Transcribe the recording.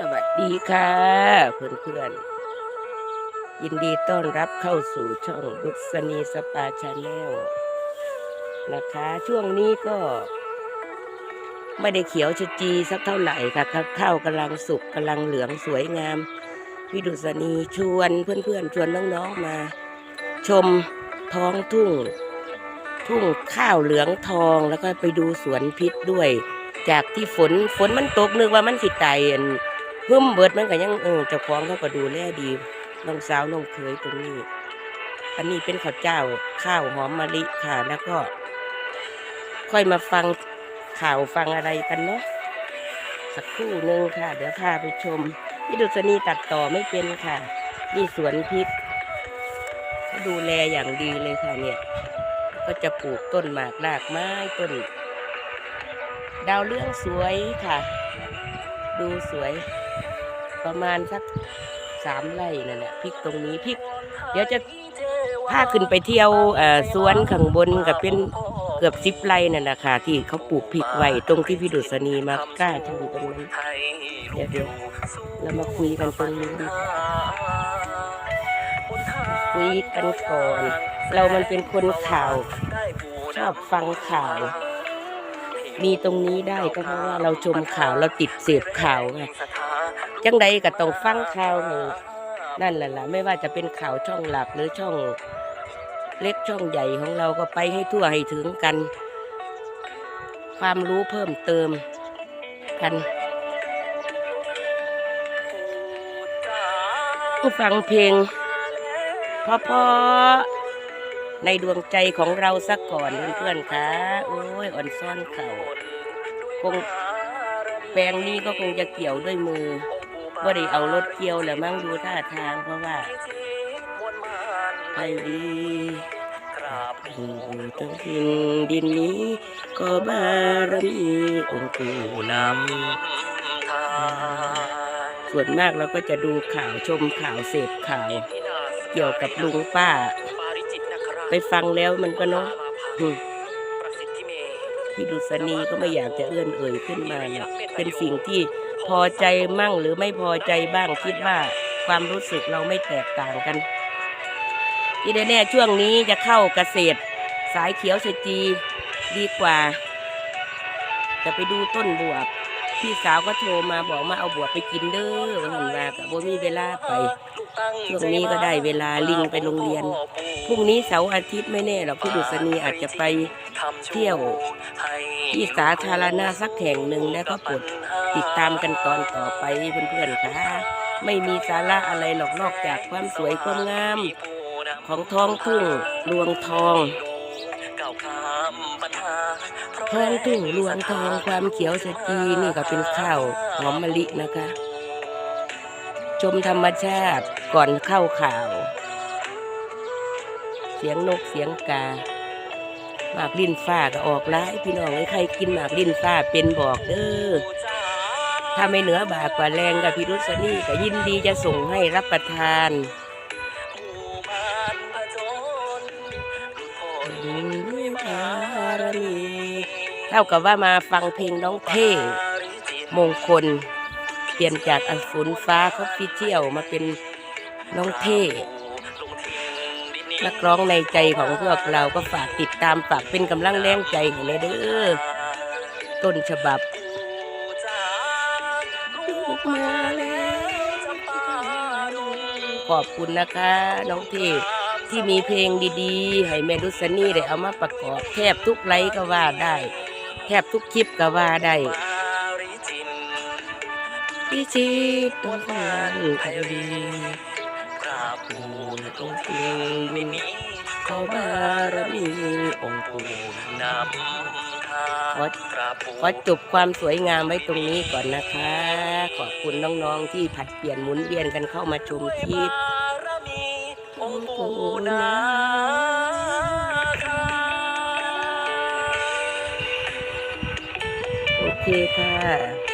สวัสดีค่ะเพื่อนๆยินดีต้อนรับเข้าสู่ช่องบุษณีสปาชาแนลนะคะ ช่วงนี้ก็ ไม่ได้เขียวชะจีสักเท่าไหร่ค่ะข้าวกำลังสุกกำลังเหลืองสวยงาม พี่ดุษณีชวนเพื่อนๆ ชวนน้องๆมา ชมท้องทุ่ง ทุ่งข้าวเหลืองทองแล้วก็ไปดูสวนพริกด้วยจากที่ฝนฝนมันตกนึกว่ามันสิไตอ นหึ่มเบิดมันก็ยังเออเจ้าของเขาก็ดูแลดีน้องสาวน้องเคยตรงนี้ อันนี้เป็นข้าวเจ้าข้าวหอมมะลิค่ะ แล้วก็ ค่อยมาฟังข่าวฟังอะไรกันเนาะสักครู่หนึ่งค่ะ เดี๋ยวพาไปชมพี่ดุษณีตัดต่อไม่เป็นค่ะนี่สวนพริกเขาดูแลอย่างดีเลยค่ะเนี่ย ก็จะปลูกต้นหมากรากไม้ต้น ดาวเรื่องสวยค่ะ ดูสวย ประมาณสักสามไร่นั่นแหละพริกตรงนี้พริก เดี๋ยวจะพาขึ้นไปเที่ยวสวนข้างบนกับเป็นเกือบสิบไร่นั่นแหละค่ะ ที่เขาปลูกพริกไว้ตรงที่พี่ดุษณีมากล้าทำตรงนั้นเดี๋ยวเดี๋ยวเรามาคุยกันตรงนี้ดีคุยกันก่อน เรามันเป็นคนข่าว ชอบฟังข่าว มีตรงนี้ได้ก็เพราะว่าเราชมข่าวเราติดเสพข่าวไงจังใดก็ต้องฟังข่าวนี่นั่นแหละล่ะไม่ว่าจะเป็นข่าวช่องหลักหรือช่องเล็กช่องใหญ่ของเราก็ไปให้ทั่วให้ถึงกัน ความรู้เพิ่มเติมกันฟังเพลงเพราะๆ ในดวงใจของเราสักก่อนเพื่อนๆค่ะโอ้ยอ่อนซ่อนเข่าคงแปลงนี้ก็คงจะเกี่ยวด้วยมือว่าได้เอารถเกี่ยวแหละมั่งดูท่าทางเพราะว่าไปดีอยู่ทั้งดินดินนี้ ก็บารมีองค์ปู่นำส่วนมากเราก็จะดูข่าวชมข่าวเสพข่าว เกี่ยวกับลุงป้า ไปฟังแล้วมันก็เนาะอืมพี่ดุษณีก็ไม่อยากจะเอื้อนเอ่ยขึ้นมาเนี่ยเป็นสิ่งที่พอใจมั่งหรือไม่พอใจบ้างคิดว่าความรู้สึกเราไม่แตกต่างกัน ที่แน่ๆช่วงนี้จะเข้าเกษตร สายเขียวชจีดีกว่า จะไปดูต้นบวบ พี่สาวก็โทรมาบอกมาเอาบวบไปกินเด้อว่าหันว่ากับโบมีเวลาไปช่วงนี้ก็ได้เวลาลิงไปโรงเรียนพรุ่งนี้เสาร์อาทิตย์ไม่แน่หรอกพี่ดุษณีอาจจะไปเที่ยวที่สาธารณะสักแห่งหนึ่งแล้วก็กดติดตามกันตอนต่อไปเพื่อนๆค่ะไม่มีสาระอะไรหรอกนอกจากความสวยความงาม ของท้องทุ่งรวงทอง ทองทุ่งรวงทองความเขียวสจีนี่ก็เป็นข้าวหอมมะลินะคะ ชมธรรมชาติก่อนเข้าข่าว เสียงนกเสียงกาหมากลิ้นฟ้าก็ออกร้ายพี่น้องไอ้ใครกินหมากลิ้นฟ้าเป็นบอกเด้อถ้าไม่เหนือบากกว่าแรงกับพี่รุษนี่ก็ยินดีจะส่งให้รับประทาน เท่ากับว่ามาฟังเพลงน้องเท่มงคล เปลี่ยนจากอันฝนฟ้าเขาฟิเชียลมาเป็นน้องเท่นักร้องในใจของพวกเราก็ฝากติดตามฝากเป็นกำลังแรงใจให้แน่เด้อต้นฉบับขอบคุณนะคะ น้องเทพ ที่มีเพลงดีๆ ให้แม่ดุษณีได้เอามาประกอบแทบทุกไลฟ์ก็ว่าได้ แทบทุกคลิปก็ว่าได้พี่ชิดต้องการใครดีปู่องค์ปู่มินิขอบารมีองค์ปู่นำขอขอจบความสวยงามไว้ตรงนี้ก่อนนะคะ ขอบคุณน้องๆที่ผัดเปลี่ยนหมุนเวียนกันเข้ามาชมคลิป ปู่นะโอเคค่ะ